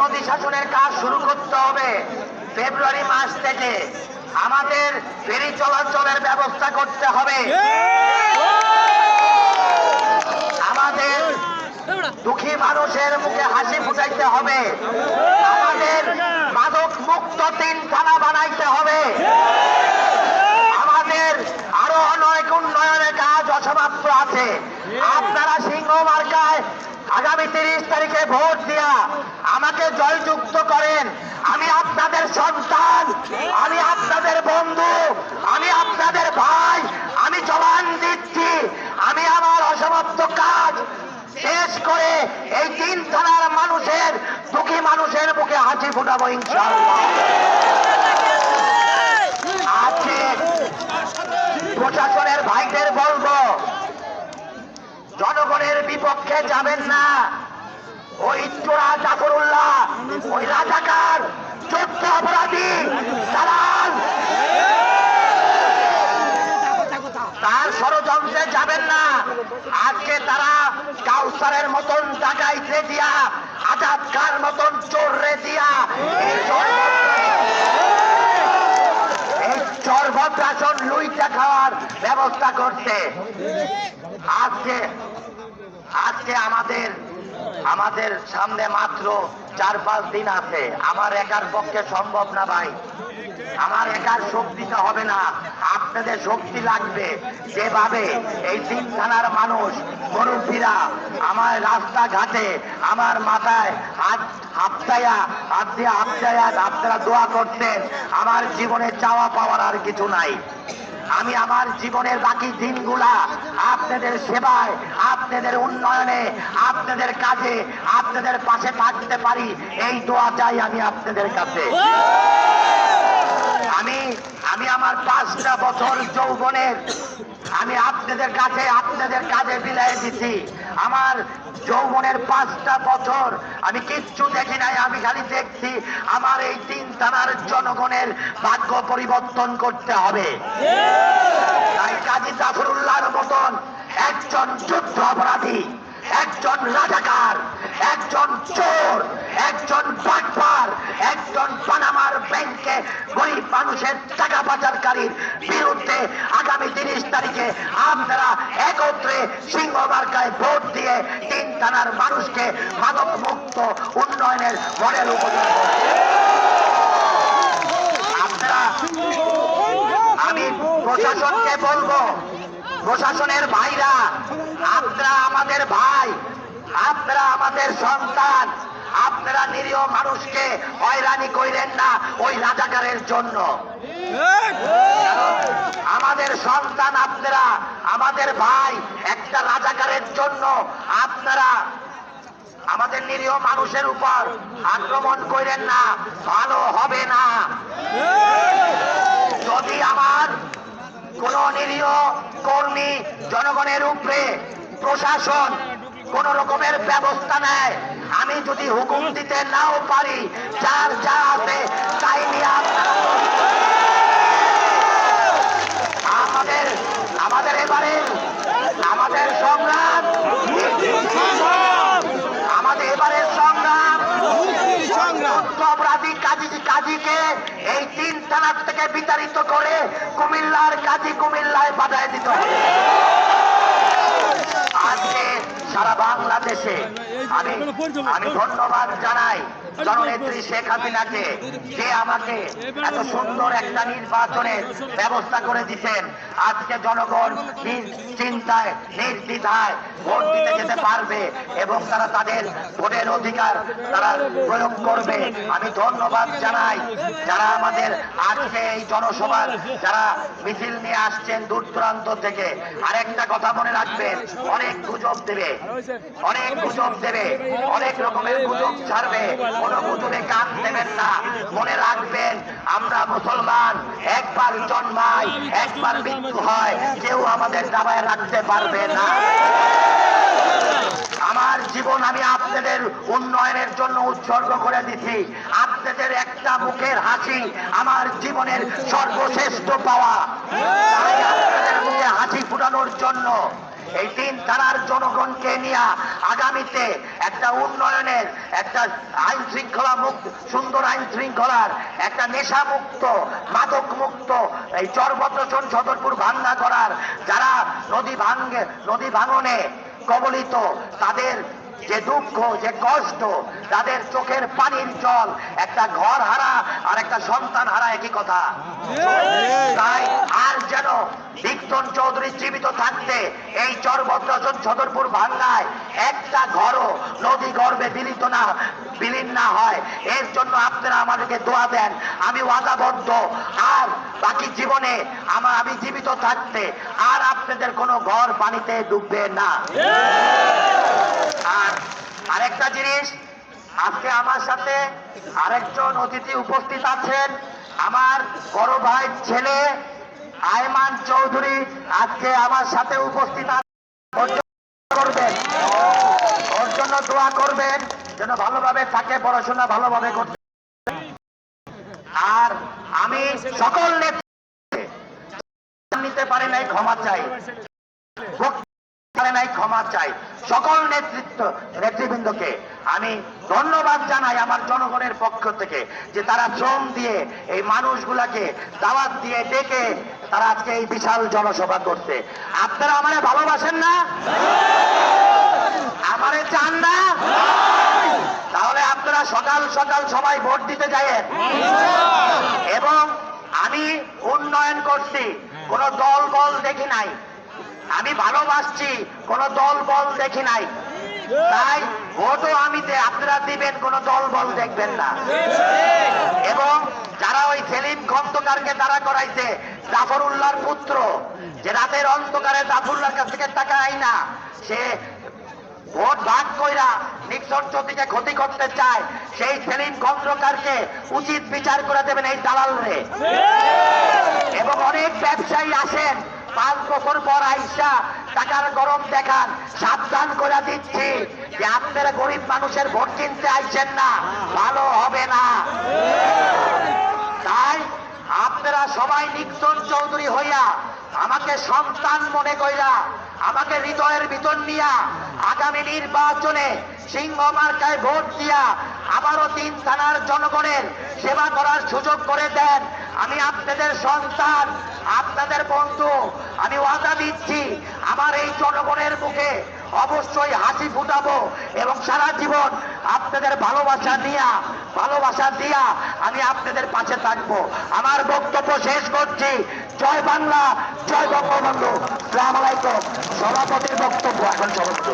নদী শাসনের কাজ শুরু করতে হবে। ফেব্রুয়ারি মাস থেকে আমাদের ফেরি চলাচলের ব্যবস্থা করতে হবে। আমাদের দুঃখী মানুষের মুখে হাসি ফুটাইতে হবে। আমাদের মাদক মুক্ত তিন থানা বানাইতে হবে। আমাদের আরও অনেক উন্নয়নের কাজ অসমাপ্ত আছে। আপনারা সিংহ মার্কায় আগামী তিরিশ তারিখে ভোট দিয়া জয়যুক্ত করেন। আমি আপনাদের সন্তান, আমি আপনাদের বন্ধু, আমি আপনাদের ভাই, আমি জবান দিচ্ছি, আমি আমার অসমাপ্ত কাজ শেষ করে এই তিন থানার মানুষের, দুঃখী মানুষের মুখে হাসি ফুটাবো প্রশাসনের ভাইদের বলব, জনগণের বিপক্ষে যাবেন না। ওই চোরা জাফরুল্লাহ ওই রাজাকার যুদ্ধ অপরাধী দালাল তার ষড়যন্ত্রে যাবেন না আজকে তারা কাউসারের মতন ডাকাইতে দিয়া, আজাদ কার মতন চোররে দিয়া। এই চর্বপ্রাশন লুইটা খাওয়ার ব্যবস্থা করছে। আজকে আজকে আমাদের আমাদের সামনে মাত্র চার পাঁচ দিন আছে। আমার একার পক্ষে সম্ভব না ভাই। আমার একার শক্তিতে হবে না। আপনাদের শক্তি লাগবে। যেভাবে এই তিন থানার মানুষ মুরব্বীরা আমার রাস্তাঘাটে, আমার মাথায় হাত হাপতায়া হাত দিয়ে হাপতায়া আপনারা দোয়া করতেন, আমার জীবনে চাওয়া পাওয়ার আর কিছু নাই। আমি আমার জীবনের বাকি দিনগুলা আপনাদের সেবায় আপনাদের উন্নয়নে আপনাদের কাজে আপনাদের পাশে থাকতে পারি। এই দোয়া চাই আমি আপনাদের কাছে। আমি আমি আমার পাঁচটা বছর যৌবনের আমি আপনাদের কাছে, আপনাদের কাজে বিলাই দিছি আমার যৌবনের পাঁচটা বছর আমি কিচ্ছু দেখি নাই, আমি খালি দেখছি আমার এই তিন থানার জনগণের ভাগ্য পরিবর্তন করতে হবে। তাই কাজী জাফরুল্লাহর মতন একজন যুদ্ধ অপরাধী, একজন রাজাকার, একজন চোর, একজন বাটপার, একজন পানামার ব্যাংকে গরিব মানুষের টাকা পাচারকারীর বিরুদ্ধে তিরিশ আপনারা একত্রে সিংহ মার্কায় ভোট দিয়ে তিন থানার মানুষকে মাদক মুক্ত উন্নয়নের মডেল উপযোগ আপনারা, আমি প্রশাসনকে বলব, প্রশাসনের ভাইরা, আপনারা আমাদের ভাই, আপনারা আমাদের সন্তান নিরীহ মানুষকে হয়রানি কইলেন না ওই রাজাকারের জন্য। আমাদের সন্তান আপনারা, আমাদের ভাই একটা রাজাকারের জন্য আপনারা আমাদের নিরীহ মানুষের উপর আক্রমণ করেন না, ভালো হবে না। যদি আমার কোন নিরীহ কর্মী জনগণের উপরে প্রশাসন কোন রকমের ব্যবস্থা নেয় আমি যদি হুকুম দিতে নাও পারি, যার যা আছে তাই নিয়ে আমাদের আমাদের এবারে, আমাদের সংগ্রাম। আমাদের এবারে সংগ্রাম। অপরাধী কাজী কাজীকে এই তিন থানার থেকে বিতাড়িত করে কুমিল্লার কাজী কুমিল্লায় পাঠায় দিতে হবে। আজকে সারা বাংলাদেশে আমি আমি ধন্যবাদ জানাই জননেত্রী শেখ হাসিনাকে যে আমাকে এত সুন্দর একটা নির্বাচনের ব্যবস্থা করে দিচ্ছেন আজকে জনগণ চিন্তায় নির্দ্বিধায় ভোট দিতে যেতে পারবে এবং তারা তাদের ভোটের অধিকার তারা প্রয়োগ করবে। আমি ধন্যবাদ জানাই যারা আমাদের আজকে এই জনসভার যারা মিছিল নিয়ে আসছেন দূর দূরান্ত থেকে। আরেকটা কথা মনে রাখবেন অনেক গুজব দেবে অনেক গুজব দেবে। অনেক রকমের গুজব ছাড়বে, কোনো গুজবে কান দেবেন না, মনে রাখবেন, আমরা মুসলমান, একবার জন্মাই একবার মৃত্যু হয়, কেউ আমাদের দাবায় রাখতে পারবে না। আমার জীবন আমি আপনাদের উন্নয়নের জন্য উৎসর্গ করে দিছি। আপনাদের একটা মুখের হাসি, আমার জীবনের সর্বশ্রেষ্ঠ পাওয়া। তাই আপনাদের মুখে হাসি ফুটানোর জন্য এই তিন তারার জনগণকে নিয়ে আগামীতে একটা উন্নয়নের, একটা আইন শৃঙ্খলা মুক্ত, সুন্দর আইন শৃঙ্খলার, একটা নেশা মুক্ত মাদক মুক্ত এই চরবদ্রচন সদরপুর ভাঙ্গা করার, যারা নদী ভাঙ্গে, নদী ভাঙনে কবলিত, তাদের যে দুঃখ, যে কষ্ট, তাদের চোখের পানির জল। একটা ঘর হারা আর একটা সন্তান হারা একই কথা। তাই আর যেন বিক্রম চৌধুরী জীবিত থাকতে এই চরভদ্রজন সদরপুর ভাঙ্গায় একটা ঘরও নদী গর্ভে বিলিত না, বিলীন না হয়। এর জন্য আপনারা আমাদেরকে দোয়া দেন। আমি ওয়াদাবদ্ধ। আর বাকি জীবনে আমার, আমি জীবিত থাকতে আর আপনাদের কোনো ঘর পানিতে ডুববে না। আর আরেকটা জিনিস, আজকে আমার সাথে আরেকজন অতিথি উপস্থিত আছেন। আমার বড় ভাই ছেলে আয়মান চৌধুরী আজকে আমার সাথে উপস্থিত করবেন। ওর জন্য দোয়া করবেন, যেন ভালোভাবে থাকে, পড়াশোনা ভালোভাবে করতে আর আমি সকল নেতৃত্বে নিতে পারি নাই, ক্ষমা চাই। চাই সকল নেতৃত্ব নেতৃবৃন্দকে। আমি ধন্যবাদ জানাই আমার জনগণের পক্ষ থেকে যে তারা শ্রম দিয়ে এই মানুষগুলাকে দাওয়াত দিয়ে ডেকে তারা আজকে এই বিশাল জনসভা করছে। আপনারা আমারে ভালোবাসেন না? আমারে চান না? তাহলে আপনারা সকাল সকাল সবাই ভোট দিতে যায়েন এবং আমি উন্নয়ন করছি কোন দল বল দেখি নাই। আমি ভালোবাসছি কোন দল বল দেখি নাই। তাই ভোটও আমি আপনারা দিবেন কোন দল বল দেখবেন না। এবং যারা ওই সেলিম খন্দকারকে দাঁড়া করাইছে জাফরুল্লাহর পুত্র যে রাতের অন্ধকারে জাফরুল্লাহর কাছ থেকে টাকা আই না সে ভোট ভাগ কইরা নিক্সন চৌধুরীকে ক্ষতি করতে চায় সেই সেলিম খন্দকারকে উচিত বিচার করে দেবেন এই দালাল রে এবং অনেক ব্যবসায়ী আসেন পাঁচ বছর পর আইসা টাকার গরম দেখান, সাবধান করে দিচ্ছি যে আপনারা গরিব মানুষের ভোট কিনতে আইছেন না, ভালো হবে না। তাই আপনারা সবাই নিক্সন চৌধুরী হইয়া আমাকে সন্তান মনে কইরা, আমাকে হৃদয়ের ভিতর নিয়া আগামী নির্বাচনে সিংহ মার্কায় ভোট দিয়া আবারও তিন থানার জনগণের সেবা করার সুযোগ করে দেন। আমি আপনাদের সন্তান, আপনাদের বন্ধু, আমি ওয়াদা দিচ্ছি, আমার এই জনগণের মুখে অবশ্যই হাসি ফুটাবো এবং সারা জীবন আপনাদের ভালোবাসা দিয়া ভালোবাসা দিয়া আমি আপনাদের পাশে থাকব। আমার বক্তব্য শেষ করছি। জয় বাংলা, জয় বঙ্গবন্ধু। সালাম আলাইকুম। সভাপতির বক্তব্য এখন সমস্ত।